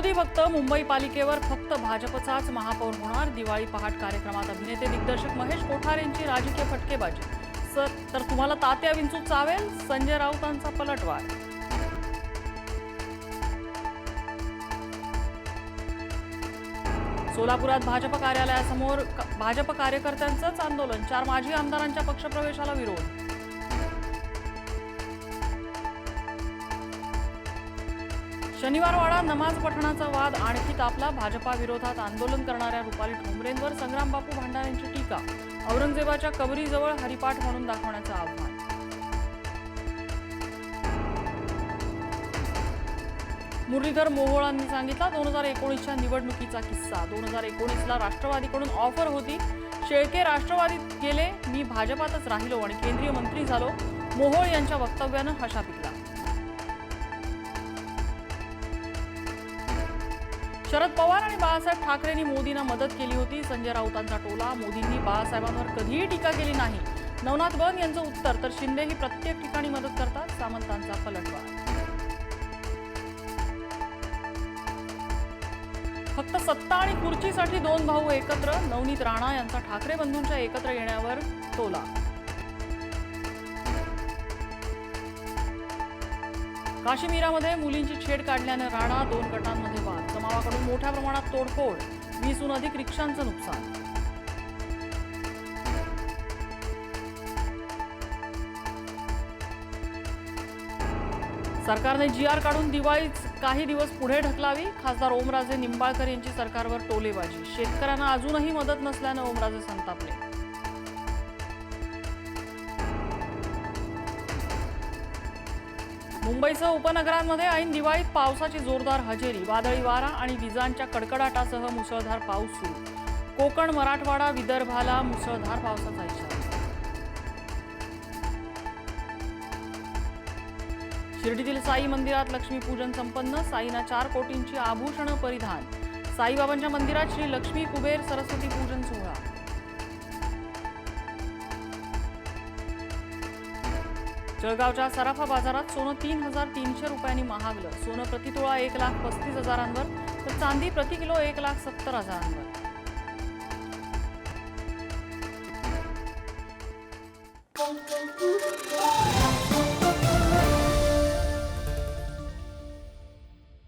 विनोदी भक्त मुंबई पालिकेवर फक्त भाजपचाच महापौर होणार? दिवाळी पहाट कार्यक्रमात अभिनेते दिग्दर्शक महेश कोठारेंची राजकीय फटकेबाजी. सर तर तुम्हाला तात्या विंचू चावेल संजय राऊतांचा पलटवार. सोलापुरात भाजप कार्यालयासमोर भाजप कार्यकर्त्यांचंच आंदोलन चार माजी आमदारांच्या पक्षप्रवेशाला विरोध. शनिवारवाडा नमाज पठणाचा वाद आणखी तापला. भाजपा विरोधात आंदोलन करणाऱ्या रुपाली ठोंबरेंवर संग्राम बापू भंडारेंची टीका. औरंगजेबाच्या कबरीजवळ हरिपाठ म्हणून दाखवण्याचं आव्हान. मुरलीधर मोहोळांनी सांगितला दोन हजार एकोणीसच्या निवडणुकीचा किस्सा. दोन हजार एकोणीसला राष्ट्रवादीकडून ऑफर होती. शेळके राष्ट्रवादीत गेले मी भाजपातच राहिलो आणि केंद्रीय मंत्री झालो. मोहोळ यांच्या वक्तव्यानं हशा पिकला शरद पवार आणि बाळासाहेब ठाकरेंनी मोदींना मदत केली होती. संजय राऊतांचा टोला मोदींनी बाळासाहेबांवर कधीही टीका केली नाही. नवनाथ बन यांचं उत्तर तर शिंदे ही प्रत्येक ठिकाणी मदत करतात. सामंतांचा पलटवार. फक्त सत्ता आणि खुर्चीसाठी दोन भाऊ एकत्र नवनीत राणा यांचा ठाकरे बंधूंच्या एकत्र येण्यावर टोला. काश्मीरामध्ये मुलींची छेड काढल्यानं राणा दोन गटांमध्ये वाद जमावाकडून मोठ्या प्रमाणात तोडफोड वीसहून अधिक रिक्षांचं नुकसान. सरकारने जी आर काढून दिवाळीच काही दिवस पुढे ढकलावी खासदार ओमराजे निंबाळकर यांची सरकारवर टोलेबाजी. शेतकऱ्यांना अजूनही मदत नसल्यानं ओमराजे संतापले. मुंबईसह उपनगरांमध्ये ऐन दिवाळीत पावसाची जोरदार हजेरी वादळी वारा आणि विजांच्या कडकडाटासह मुसळधार पाऊस सुरू. कोकण मराठवाडा विदर्भाला मुसळधार पावसाचा इशारा. शिर्डीतील साई मंदिरात लक्ष्मीपूजन संपन्न साईना चार कोटींची आभूषणं परिधान. साईबाबांच्या मंदिरात श्री लक्ष्मी कुबेर सरस्वती पूजन सोहळा. जळगावच्या सराफा बाजारात सोनं तीन हजार तीनशे रुपयांनी महागलं. सोनं प्रतितोळा एक लाख पस्तीस हजारांवर तर चांदी प्रति किलो एक लाख सत्तर हजारांवर.